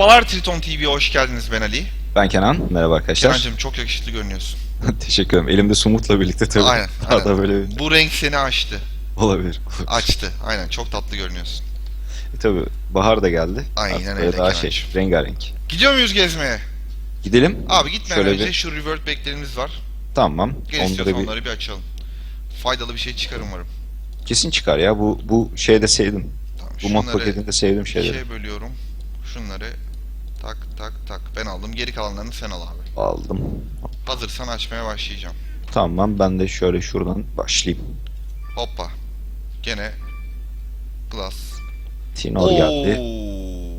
Merhabalar Triton TV'ye hoş geldiniz ben Ali. Ben Kenan. Merhaba arkadaşlar. Kenancığım çok yakışıklı görünüyorsun. Teşekkür ederim. Elimde Sumut'la birlikte tabii. Aynen, Daha da aynen. böyle bir- Bu renk seni açtı. olabilir. Açtı. Aynen çok tatlı görünüyorsun. E, tabii bahar da geldi. Aynen Artık öyle böyle daha Kenancığım. şey, rengarenk. Gidiyor muyuz gezmeye? Gidelim. Abi gitmeden Şöyle önce bir- şu revert backlerimiz var. Tamam. Gel Onda istiyorsan da bir onları bir açalım. Faydalı bir şey çıkar umarım. kesin çıkar ya. Bu bu şeyde sevdim. Tamam, Bu mod paketinde sevdiğim şeyleri. ikiye bölüyorum. Şunları tak tak tak ben aldım. Geri kalanlarını sen al abi. Aldım. Hazırsan açmaya başlayacağım. Tamam ben de şöyle şuradan başlayayım. Hoppa. Gene glass. Tinor geldi. Oo.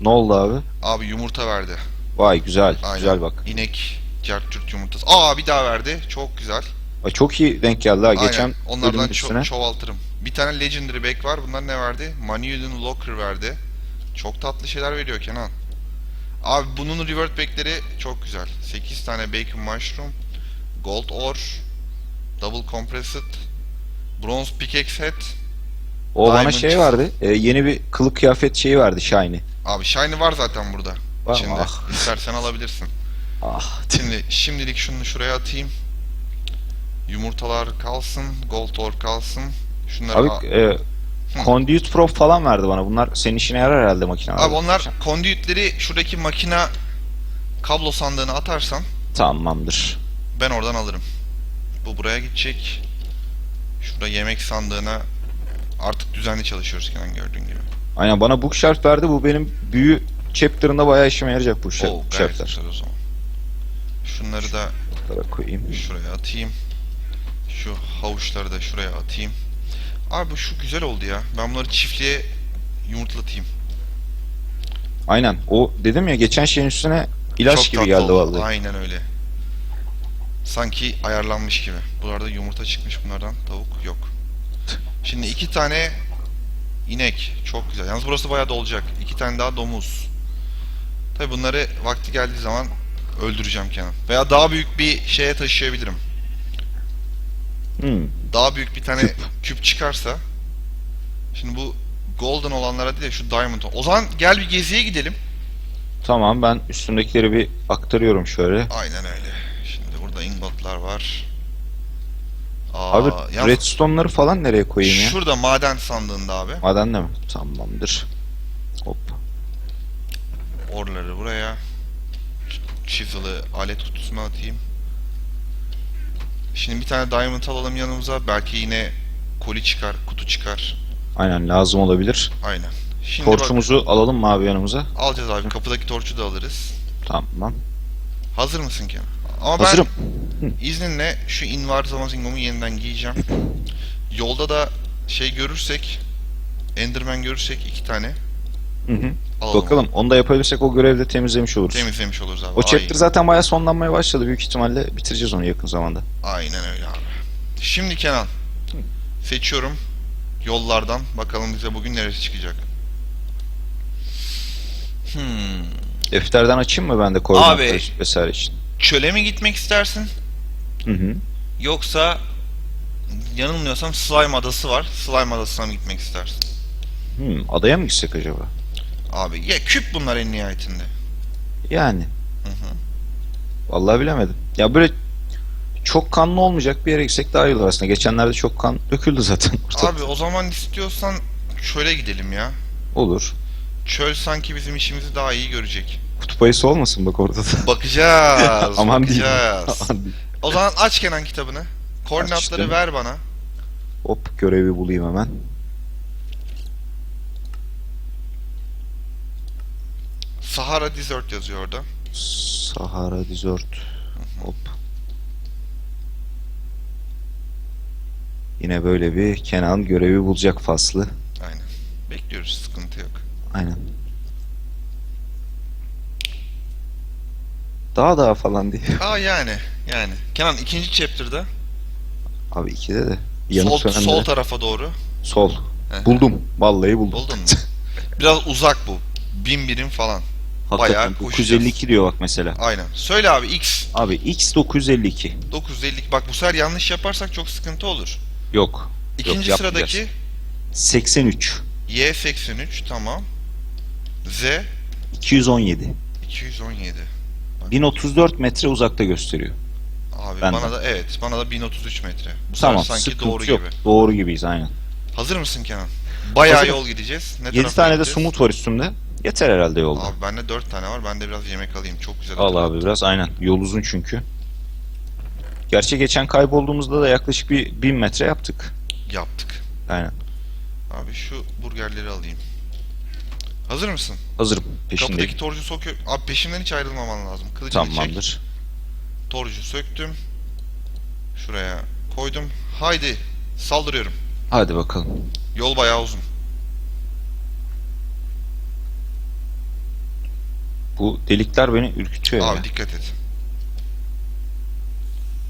Ne oldu abi? Abi yumurta verdi. Vay güzel. Aynen. Güzel bak. İnek, cart yumurtası. Aa bir daha verdi. Çok güzel. Ay, çok iyi denk geldi ha. Aynen. Geçen Onlardan bölümün ço- üstüne. çoğaltırım. Bir tane Legendary Back var. Bunlar ne verdi? Manuel'in Locker verdi. Çok tatlı şeyler veriyor Kenan. Abi bunun revert back'leri çok güzel. 8 tane Bacon Mushroom, Gold Ore, Double Compressed, Bronze Pickaxe Head. O bana şey verdi. e, yeni bir kılık kıyafet şeyi verdi Shiny. Abi Shiny var zaten burada. Var mı? Şimdi Ah. istersen alabilirsin. Ah. Şimdi şimdilik şunu şuraya atayım. Yumurtalar kalsın, Gold Ore kalsın. Şunları Abi e, Conduit Pro falan verdi bana. Bunlar senin işine yarar herhalde makine. Abi onlar konduitleri şuradaki makina kablo sandığına atarsan Tamamdır. ben oradan alırım. Bu buraya gidecek. Şurada yemek sandığına artık düzenli çalışıyoruz Kenan gördüğün gibi. Aynen bana bookshelf verdi. Bu benim büyü chapter'ında bayağı işime yarayacak bu Oo, güzel o zaman. Şunları da Şuraya koyayım. şuraya atayım. Şu havuçları da şuraya atayım. Abi bu şu güzel oldu ya. Ben bunları çiftliğe yumurtlatayım. Aynen. O dedim ya geçen şeyin üstüne ilaç Çok gibi tatlı geldi oldu. vallahi. Aynen öyle. Sanki ayarlanmış gibi. Buralarda yumurta çıkmış bunlardan. Tavuk yok. Şimdi iki tane inek. Çok güzel. Yalnız burası bayağı dolacak. İki tane daha domuz. Tabi bunları vakti geldiği zaman öldüreceğim Kenan. Veya daha büyük bir şeye taşıyabilirim. Hmm. Daha büyük bir tane Küp. küp, çıkarsa. Şimdi bu golden olanlara değil de şu diamond. O zaman gel bir geziye gidelim. Tamam ben üstündekileri bir aktarıyorum şöyle. Aynen öyle. Şimdi burada ingotlar var. Aa, Abi yalnız redstone'ları falan nereye koyayım ya? şurada maden sandığında abi. Madenle mi? Tamamdır. Hop. Orları buraya. Chisel'ı alet kutusuna atayım. Şimdi bir tane diamond alalım yanımıza. Belki yine koli çıkar, kutu çıkar. Aynen lazım olabilir. Aynen. Şimdi bak, Torçumuzu alalım mı abi yanımıza? alacağız abi. Kapıdaki torçu da alırız. Tamam. Hazır mısın Kenan? Ama Hazırım. ben izninle şu invar zamazingomu yeniden giyeceğim. Yolda da şey görürsek, Enderman görürsek iki tane Hı hı. alalım. Bakalım onu da yapabilirsek o görevi de temizlemiş oluruz. Temizlemiş oluruz abi. O chapter Aynen. zaten bayağı sonlanmaya başladı. Büyük ihtimalle bitireceğiz onu yakın zamanda. Aynen öyle abi. Şimdi Kenan. Seçiyorum yollardan. Bakalım bize bugün neresi çıkacak. Hmm. Defterden açayım mı ben de koordinatları vesaire için? Çöle mi gitmek istersin? Hı hı. Yoksa yanılmıyorsam Slime Adası var. Slime Adası'na mı gitmek istersin? Hmm, adaya mı gitsek acaba? Abi ya küp bunlar en nihayetinde. Yani. Hı hı. Vallahi bilemedim. Ya böyle çok kanlı olmayacak bir yere gitsek daha iyi olur aslında. Geçenlerde çok kan döküldü zaten. ortalıkta. Abi o zaman istiyorsan çöle gidelim ya. Olur. Çöl sanki bizim işimizi daha iyi görecek. Kutup ayısı olmasın bak orada da. Bakacağız. Aman bakacağız. Aman diyeyim. O zaman aç Kenan kitabını. Koordinatları Açtım. ver bana. Hop görevi bulayım hemen. Sahara Desert yazıyor orada. Sahara Desert. Hop. Yine böyle bir Kenan görevi bulacak faslı. Aynen. Bekliyoruz sıkıntı yok. Aynen. Daha daha falan diye. Aa yani. Yani. Kenan ikinci chapter'da Abi ikide de. Yanıp sol, sol tarafa doğru. Sol. Buldum. Vallahi buldum. Buldun mu? Biraz uzak bu. Bin birim falan. Hakikaten Bayağı koşacağız. 952 diyor bak mesela. Aynen. Söyle abi X Abi X 952. 950. Bak bu sefer yanlış yaparsak çok sıkıntı olur. Yok. İkinci Yok, sıradaki yapmayacağız. 83. Y83 tamam. Z 217. 217. 1034 metre uzakta gösteriyor. Abi Ben bana de. da evet bana da 1033 metre. Bu Tamam sanki doğru yok. gibi. Doğru gibiyiz aynen. Hazır mısın Kenan? Bayağı Hazırım. yol gideceğiz. Ne 7 tarafa tane de gideceğiz? sumut var üstümde. Yeter herhalde yolda. Abi bende 4 tane var. Ben de biraz yemek alayım. Çok güzel. Al abi biraz aynen. Yol uzun çünkü. Gerçi geçen kaybolduğumuzda da yaklaşık bir 1000 metre yaptık. Yaptık. Aynen. Abi şu burgerleri alayım. Hazır mısın? Hazırım. Peşindeyim. Kapıdaki torcu sokuyor. Abi peşimden hiç ayrılmaman lazım. Kılıcını çek. Tamamdır. Torcu söktüm. Şuraya koydum. Haydi saldırıyorum. Hadi bakalım. Yol bayağı uzun. Bu delikler beni ürkütüyor Abi ya. dikkat et.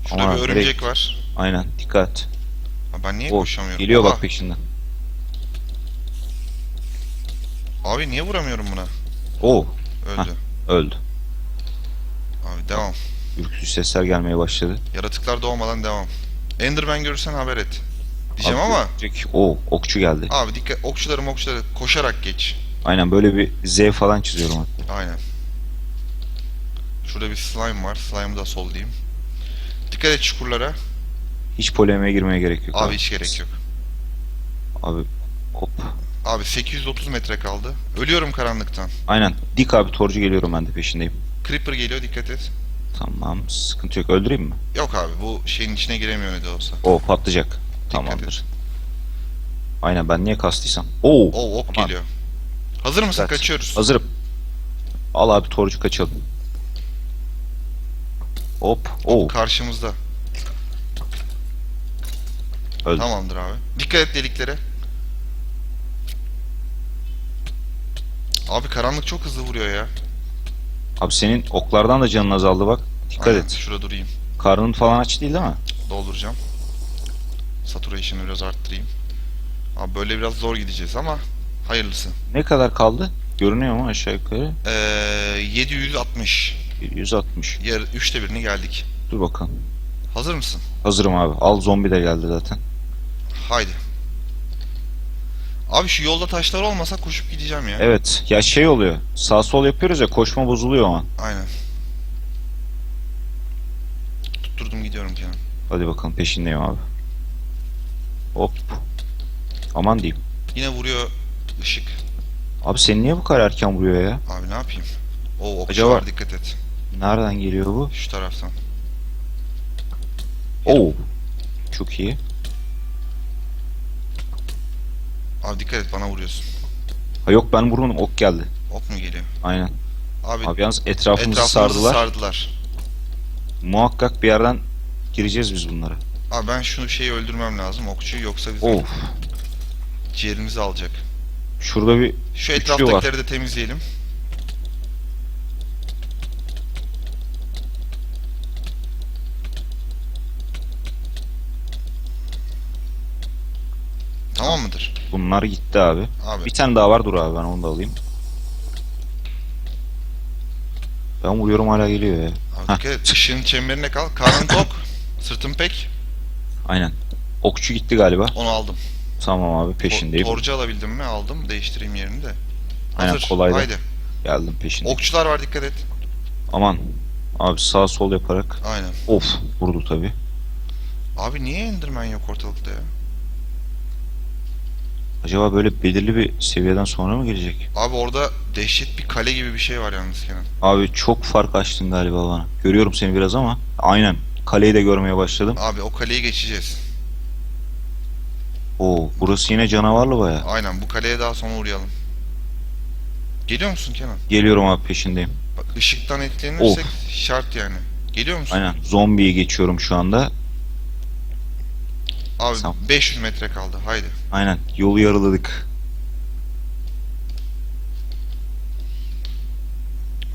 Şurada Aman, bir örümcek var. Aynen. Dikkat. Ha, ben niye O koşamıyorum? geliyor Aha, bak peşinden. Abi niye vuramıyorum buna? Oo Öldü. öldü. Abi devam. Ürkütücü sesler gelmeye başladı. Yaratıklar doğmadan devam. Enderman görürsen haber et. Diyeceğim Abi, ama örümcek- Oo okçu geldi. abi dikkat okçuları mokçuları koşarak geç. Aynen böyle bir Z falan çiziyorum hatta. Aynen. Şurada bir slime var. Slime'ı da sol diyeyim. Dikkat et çukurlara. Hiç polemiğe girmeye gerek yok. Abi hiç gerek yok. Abi hop. Abi 830 metre kaldı. Ölüyorum karanlıktan. Aynen. Dik abi torcu geliyorum ben de peşindeyim. Creeper geliyor dikkat et. Tamam sıkıntı yok. Öldüreyim mi? Yok abi bu şeyin içine giremiyor ne de olsa. O patlayacak. Tamamdır. Aynen ben niye kastıysam. Oo. Oo ok Aman. geliyor. Hazır mısın? Evet. Kaçıyoruz. Hazırım. Al abi torcu kaçalım. Hop. Oo. Karşımızda. Öldü. Tamamdır abi. Dikkat et deliklere. Abi karanlık çok hızlı vuruyor ya. Abi senin oklardan da canın azaldı bak. Dikkat Aynen, et. Şurada durayım. Karnın falan aç değil değil mi? Dolduracağım. Saturation'ı biraz arttırayım. Abi böyle biraz zor gideceğiz ama hayırlısı. Ne kadar kaldı? Görünüyor mu aşağı yukarı? Ee, 760. 160. Yarı, üçte birini geldik. Dur bakalım. Hazır mısın? Hazırım abi. Al zombi de geldi zaten. Haydi. Abi şu yolda taşlar olmasa koşup gideceğim ya. Evet. Ya şey oluyor. Sağ sol yapıyoruz ya koşma bozuluyor an. Aynen. Tutturdum gidiyorum Kenan. Hadi bakalım peşindeyim abi. Hop. Aman diyeyim. Yine vuruyor ışık. Abi sen niye bu kadar erken vuruyor ya? Abi ne yapayım? O okçu Acaba- dikkat et. Nereden geliyor bu? Şu taraftan. Oo. Çok iyi. Abi dikkat et bana vuruyorsun. Ha yok ben vurmadım ok geldi. Ok mu geliyor? Aynen. Abi, Abi yalnız etrafımızı etrafımızı sardılar. sardılar. Muhakkak bir yerden gireceğiz biz bunlara. Abi ben şu şeyi öldürmem lazım okçuyu yoksa bizim Of. ciğerimizi alacak. Şurada bir Şu etraftakileri de temizleyelim. Tamam mıdır? bunlar gitti abi. Abi Bir tane daha var dur abi ben onu da alayım. Ben vuruyorum hala geliyor ya. Abi çemberine kal. Karnın tok. Sırtın pek. Aynen. Okçu gitti galiba. Onu aldım. Tamam abi peşindeyim. Torcu alabildim mi? Aldım. Değiştireyim yerini de. Aynen, Hazır. kolaydı. Haydi. Geldim peşindeyim. Okçular var dikkat et. Aman. Abi sağ sol yaparak. Aynen. Of vurdu tabi. Abi niye Enderman yok ortalıkta ya? Acaba böyle belirli bir seviyeden sonra mı gelecek? Abi orada dehşet bir kale gibi bir şey var yalnız Kenan. Abi çok fark açtın galiba bana. Görüyorum seni biraz ama. Aynen. Kaleyi de görmeye başladım. Abi o kaleyi geçeceğiz. Oo burası yine canavarlı baya. Aynen bu kaleye daha sonra uğrayalım. Geliyor musun Kenan? Geliyorum abi peşindeyim. Bak ışıktan etkilenirsek şart yani. Geliyor musun? Aynen. Zombiyi geçiyorum şu anda. Abi Tamam. 500 metre kaldı. Haydi. Aynen. Yolu yarıladık.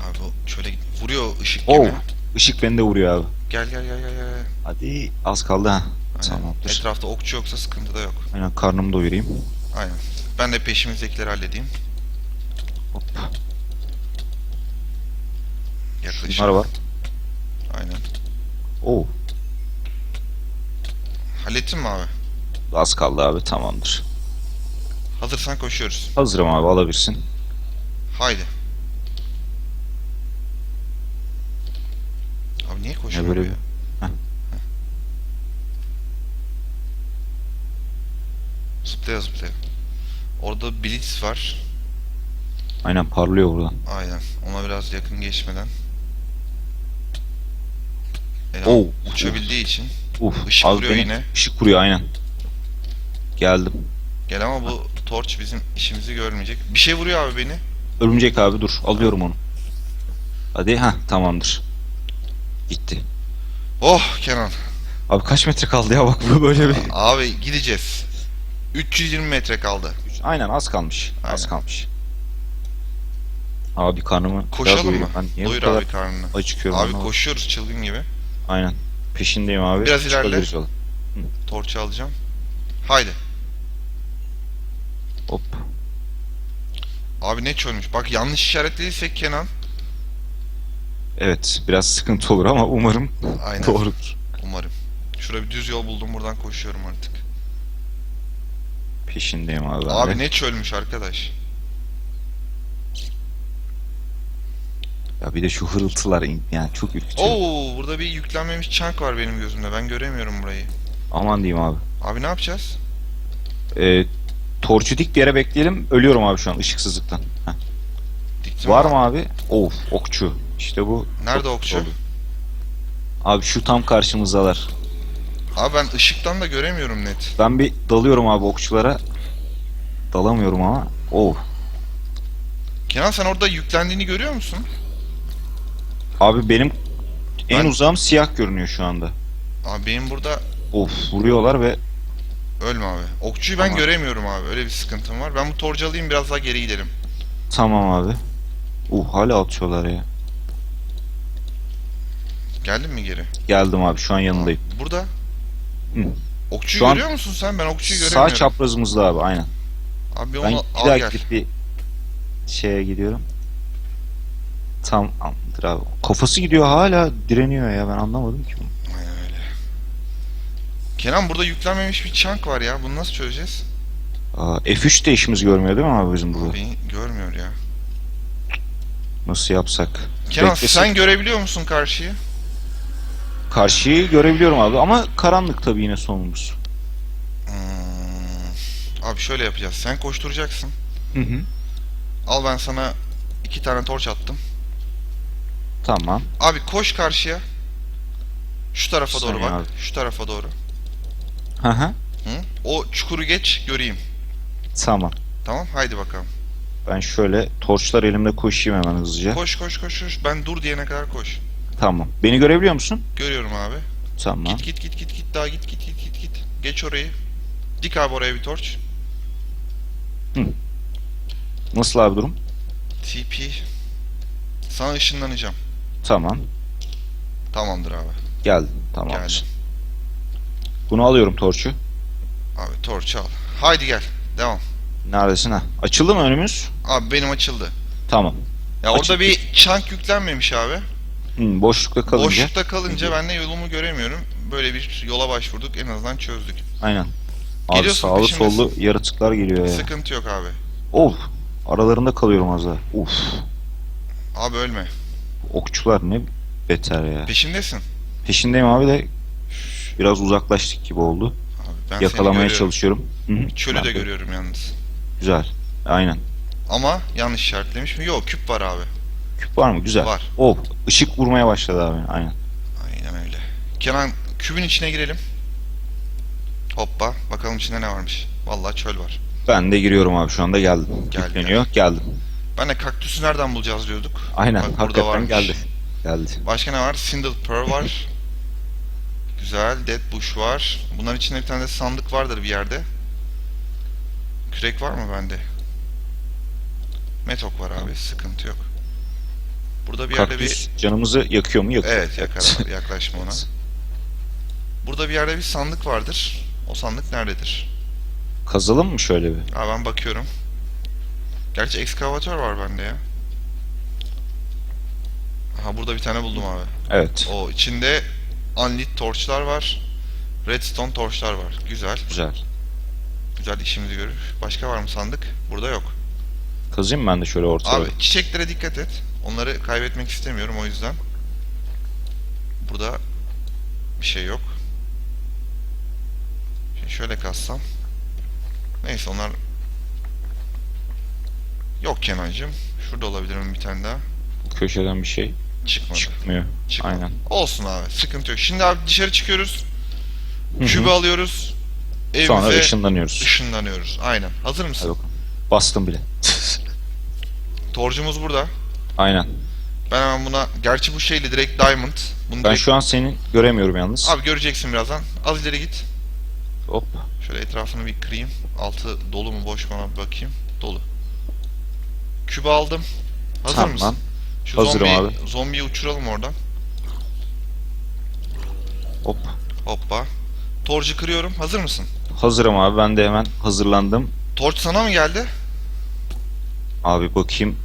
Abi şöyle vuruyor ışık Oo. gibi. Işık beni de vuruyor abi. Gel gel gel gel gel. Hadi az kaldı ha. Tamamdır. Etrafta okçu yoksa sıkıntı da yok. Aynen karnımı doyurayım. Aynen. Ben de peşimizdekileri halledeyim. Hop. Yaklaşık. Bunlar var. Aynen. Oo. Hallettin mi abi? Az kaldı abi tamamdır. Hazırsan koşuyoruz. Hazırım abi alabilirsin. Haydi. Abi niye koşuyor? Ya böyle bir... Zıplaya zıplaya. Orada blitz var. Aynen parlıyor buradan. Aynen. Ona biraz yakın geçmeden. Elham oh, uçabildiği için Uf. Işık abi vuruyor beni- yine. Işık vuruyor aynen. Geldim. Gel ama bu torç bizim işimizi görmeyecek. Bir şey vuruyor abi beni. Örümcek abi dur. Alıyorum onu. Hadi ha tamamdır. Gitti. Oh Kenan. Abi kaç metre kaldı ya bak bu böyle bir. Abi gideceğiz. 320 metre kaldı. Aynen az kalmış. Az Aynen. kalmış. Abi karnımı biraz Koşalım mı? doyurayım. Ben niye bu Doyur kadar abi karnını. acıkıyorum Abi koşuyoruz çılgın gibi. Aynen. Peşindeyim abi. Biraz ilerle. Çıkabiliriz yola. Torçu alacağım. Haydi. Hop. Abi ne çölmüş. Bak yanlış işaretlediysek Kenan. Evet biraz sıkıntı olur ama umarım Aynen. doğrudur. Umarım. Şurada bir düz yol buldum. Buradan koşuyorum artık. Peşindeyim abi ben Abi ne çölmüş arkadaş. Ya bir de şu hırıltılar in- yani çok ürkütüyor. Oo burada bir yüklenmemiş çank var benim gözümde. Ben göremiyorum burayı. Aman diyeyim abi. Abi ne yapacağız? Ee, torçu dik bir yere bekleyelim. Ölüyorum abi şu an ışıksızlıktan. Heh. Diktim Var mı abi? Of okçu. İşte bu. Nerede çok okçu? oldu. Abi şu tam karşımızdalar. Abi ben ışıktan da göremiyorum net. Ben bir dalıyorum abi okçulara. Dalamıyorum ama. Oh. Kenan sen orada yüklendiğini görüyor musun? Abi benim en Ben- uzağım siyah görünüyor şu anda. Abi benim burada Of vuruyorlar ve ölme abi. Okçuyu ben Tamam. göremiyorum abi. Öyle bir sıkıntım var. Ben bu torcu alayım biraz daha geri gidelim. tamam abi. Uh hala atıyorlar ya. Geldin mi geri? Geldim abi şu an yanındayım. Burada. Hı. Okçuyu Şu an görüyor musun sen? Ben okçuyu Sağ göremiyorum. çaprazımızda abi aynen. Abi Ben onu bir al gel. gidip bir şeye gidiyorum. Tamamdır abi. Kafası gidiyor hala direniyor ya ben anlamadım ki. bunu. Aynen öyle. Kenan burada yüklenmemiş bir chunk var ya. Bunu nasıl çözeceğiz? Aa, F3 de işimizi görmüyor değil mi abi bizim burada? Beni görmüyor ya. Nasıl yapsak? Kenan Beklesek- sen görebiliyor musun karşıyı? Karşıyı görebiliyorum abi ama karanlık tabii yine sonumuz. Hmm. Abi şöyle yapacağız. Sen koşturacaksın. Hı hı. Al ben sana iki tane torç attım. Tamam. Abi koş karşıya. Şu tarafa Bir doğru bak. abi. Şu tarafa doğru. Hı hı. Hı? O çukuru geç göreyim. Tamam. Tamam haydi bakalım. Ben şöyle torçlar elimde koşayım hemen hızlıca. Koş koş koş koş. Ben dur diyene kadar koş. Tamam. Beni görebiliyor musun? Görüyorum abi. Tamam. Git git git git git daha git git git git git. Geç orayı. Dik abi oraya bir torç. Nasıl abi durum? TP. Sana ışınlanacağım. Tamam. Tamamdır abi. Geldim. Tamam. Geldim. Bunu alıyorum torçu. Abi torç al. Haydi gel. Devam. Neredesin ha? Açıldı mı önümüz? Abi benim açıldı. Tamam. Ya Açık orada bir chunk yüklenmemiş abi. Hı, boşlukta kalınca. Boşlukta kalınca ben de yolumu göremiyorum. Böyle bir yola başvurduk. En azından çözdük. Aynen. Abi Geliyorsun, sağlı peşimdesin. sollu yaratıklar geliyor ya. Sıkıntı yok abi. Of. Aralarında kalıyorum az daha. Uf. Abi ölme. Okçular ne beter ya. Peşimdesin. Peşindeyim abi de biraz uzaklaştık gibi oldu. Abi ben seni Yakalamaya görüyorum. çalışıyorum. Çölü Ben de görüyorum yalnız. Güzel. Aynen. Ama yanlış işaretlemiş mi? Yok küp var abi. Küp var mı? Güzel. Var. Oh. ışık vurmaya başladı abi. Aynen. Aynen öyle. Kenan kübün içine girelim. Hoppa. Bakalım içinde ne varmış. Vallahi çöl var. Ben de giriyorum abi şu anda geldim. Gel, Yükleniyor. Geldim. Ben de kaktüsü nereden bulacağız diyorduk. Aynen. Bak, burada varmış. geldi. Geldi. Başka ne var? Sindel Pearl var. Güzel. Dead Bush var. Bunların içinde bir tane de sandık vardır bir yerde. Kürek var mı bende? Metok var abi. Sıkıntı yok. Burada bir yerde bir... Kaktüs canımızı yakıyor mu? Yakıyor. Evet yakar abi. Yaklaşma ona. Burada bir yerde bir sandık vardır. O sandık nerededir? Kazalım mı şöyle bir? Abi ben bakıyorum. Gerçi ekskavatör var bende ya. Aha burada bir tane buldum abi. Evet. O içinde unlit torçlar var. Redstone torçlar var. Güzel. Güzel. Güzel işimizi görür. Başka var mı sandık? Burada yok. Kazayım ben de şöyle ortaya. Abi çiçeklere dikkat et. Onları kaybetmek istemiyorum o yüzden. Burada bir şey yok. Şimdi şöyle kassam. Neyse onlar yok Kenancığım. Şurada olabilir mi bir tane daha? Bu köşeden bir şey Çıkmadı. çıkmıyor. Çıkmadı. Aynen. Olsun abi. Sıkıntı yok. Şimdi abi dışarı çıkıyoruz. Hı hı. Kübü alıyoruz. Evimize Sonra ışınlanıyoruz. ışınlanıyoruz. Aynen. Hazır mısın? Bastım bile. Torcumuz burada. Aynen. Ben hemen buna... Gerçi bu şeyli direkt Diamond. Bunu Ben direkt... şu an seni göremiyorum yalnız. Abi göreceksin birazdan. Az ileri git. Hop. Şöyle etrafını bir kırayım. Altı dolu mu boş mu bakayım. Dolu. Kübü aldım. Hazır Tamam. mısın? Şu Hazırım zombi, abi. Zombiyi uçuralım oradan. Hop. Hoppa. Torcu kırıyorum. Hazır mısın? Hazırım abi. Ben de hemen hazırlandım. Torç sana mı geldi? Abi bakayım.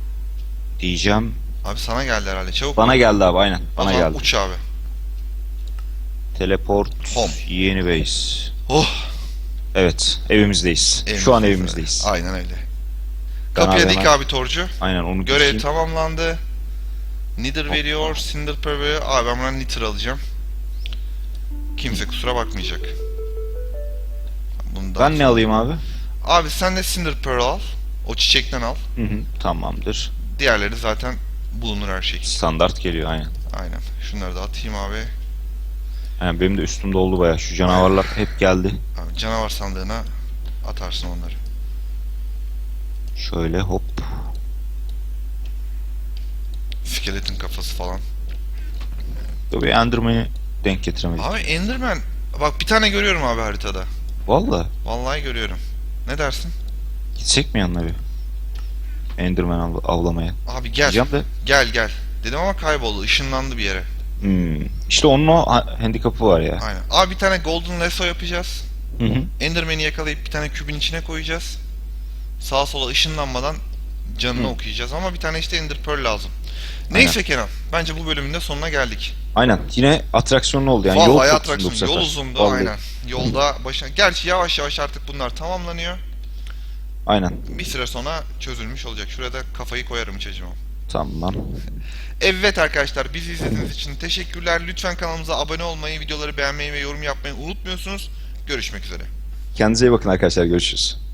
Diyeceğim. Abi sana geldi herhalde. Çabuk. Bana geldi abi aynen. Bana zaman geldi. Uç abi. Teleport. Home. Yeni base. Oh. Evet. Evimizdeyiz. Şu an evimizdeyiz. Aynen öyle. Kapıya dik abi torcu. Aynen onu Görev dikeyim. tamamlandı. Nither veriyor, Cinder Pearl veriyor. Abi ben buradan Nither alacağım. Kimse kusura bakmayacak. Bundan Ben ne alayım abi? Abi sen de Cinder Pearl al. O çiçekten al. Hı hı. Tamamdır. Diğerleri zaten bulunur her şey. Standart geliyor aynen. Aynen. Şunları da atayım abi. Yani benim de üstümde oldu baya. Şu canavarlar hep geldi. abi canavar sandığına atarsın onları. Şöyle hop. Skeleton kafası falan. Tabii Enderman'i denk getiremedik. Abi Enderman. Bak bir tane görüyorum abi haritada. Valla. Vallahi görüyorum. Ne dersin? Gitsek mi yanına bir? Enderman av- avlamaya. Abi gel. Diyeceğim de. Gel gel. Dedim ama kayboldu. Işınlandı bir yere. Hmm. İşte onun o ha- handikapı var ya. Aynen. Abi bir tane Golden Lasso yapacağız. Hı hı. Enderman'i yakalayıp bir tane kübün içine koyacağız. Sağa sola ışınlanmadan canını Hı. okuyacağız ama bir tane işte Ender Pearl lazım. Neyse Kenan. Bence bu bölümün de sonuna geldik. Aynen. Yine atraksiyonlu oldu yani. yol Vallahi uzundu atraksiyon. bu sefer. Yol uzundu Vallahi. aynen. Yolda başına... Gerçi yavaş yavaş artık bunlar tamamlanıyor. Aynen. Bir süre sonra çözülmüş olacak. Şuraya da kafayı koyarım çocuğuma. Tamam. Evet arkadaşlar bizi izlediğiniz için teşekkürler. Lütfen kanalımıza abone olmayı, videoları beğenmeyi ve yorum yapmayı unutmuyorsunuz. Görüşmek üzere. Kendinize iyi bakın arkadaşlar. Görüşürüz.